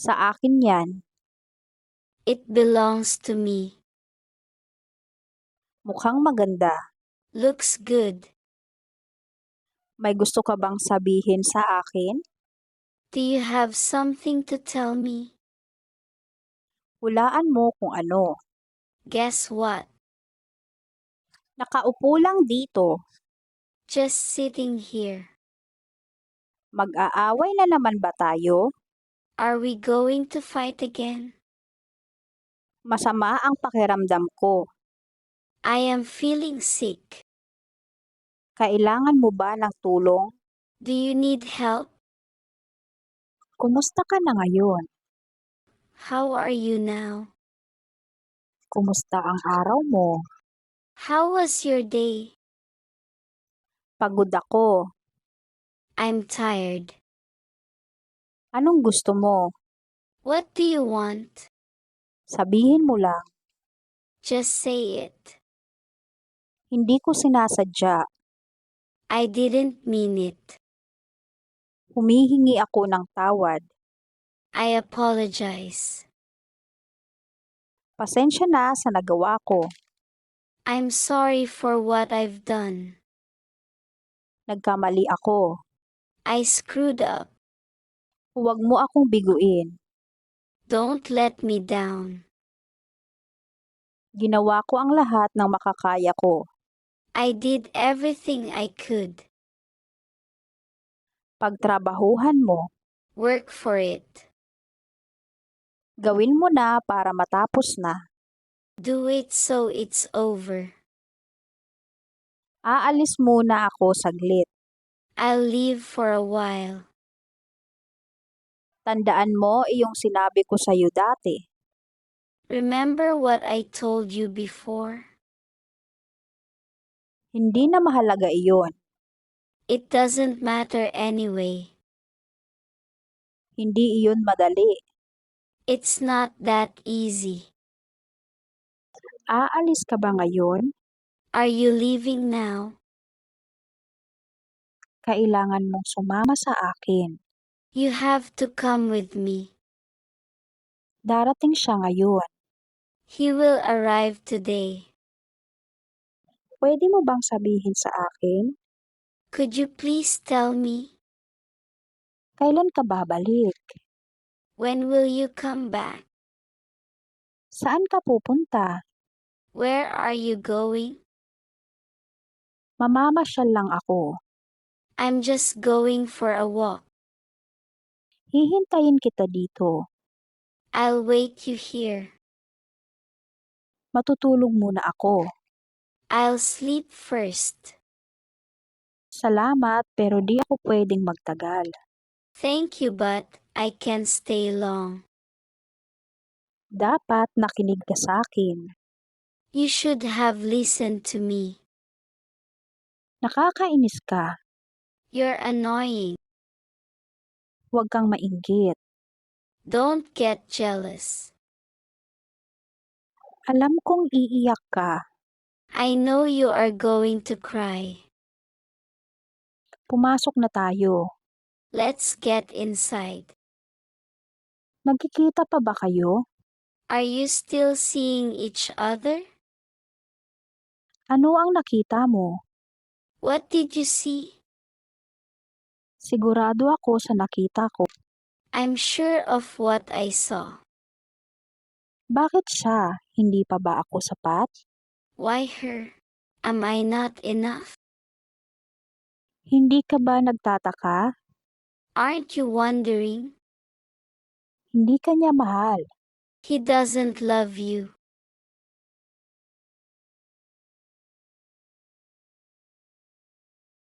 Sa akin yan. It belongs to me. Mukhang maganda. Looks good. May gusto ka bang sabihin sa akin? Do you have something to tell me? Hulaan mo kung ano. Guess what? Nakaupo lang dito. Just sitting here. Mag-aaway na naman ba tayo? Are we going to fight again? Masama ang pakiramdam ko. I am feeling sick. Kailangan mo ba ng tulong? Do you need help? Kumusta ka na ngayon? How are you now? Kumusta ang araw mo? How was your day? Pagod ako. I'm tired. Anong gusto mo? What do you want? Sabihin mo lang. Just say it. Hindi ko sinasadya. I didn't mean it. Humihingi ako ng tawad. I apologize. Pasensya na sa nagawa ko. I'm sorry for what I've done. Nagkamali ako. I screwed up. Huwag mo akong biguin. Don't let me down. Ginawa ko ang lahat ng makakaya ko. I did everything I could. Pagtrabahuhan mo, Work for it. gawin mo na para matapos na. Do it so it's over. Aalis muna ako saglit. I'll leave for a while. Tandaan mo iyong sinabi ko sa iyo dati. Remember what I told you before? Hindi na mahalaga iyon. It doesn't matter anyway. Hindi iyon madali. It's not that easy. Aalis ka ba ngayon? Are you leaving now? Kailangan mong sumama sa akin. You have to come with me. Darating siya ngayon. He will arrive today. Pwede mo bang sabihin sa akin? Could you please tell me? Kailan ka babalik? When will you come back? Saan ka pupunta? Where are you going? Mamamasyal lang ako. I'm just going for a walk. Hihintayin kita dito. I'll wait you here. Matutulog muna ako. I'll sleep first. Salamat pero di ako pwedeng magtagal. Thank you, but I can't stay long. Dapat nakinig ka sa akin. You should have listened to me. Nakakainis ka. You're annoying. Huwag kang mainggit. Don't get jealous. Alam kong iiyak ka. I know you are going to cry. Pumasok na tayo. Let's get inside. Nagkikita pa ba kayo? Are you still seeing each other? Ano ang nakita mo? What did you see? Sigurado ako sa nakita ko. I'm sure of what I saw. Bakit siya? Hindi pa ba ako sapat? Why her? Am I not enough? Hindi ka ba nagtataka? Aren't you wondering? Hindi ka niya mahal. He doesn't love you.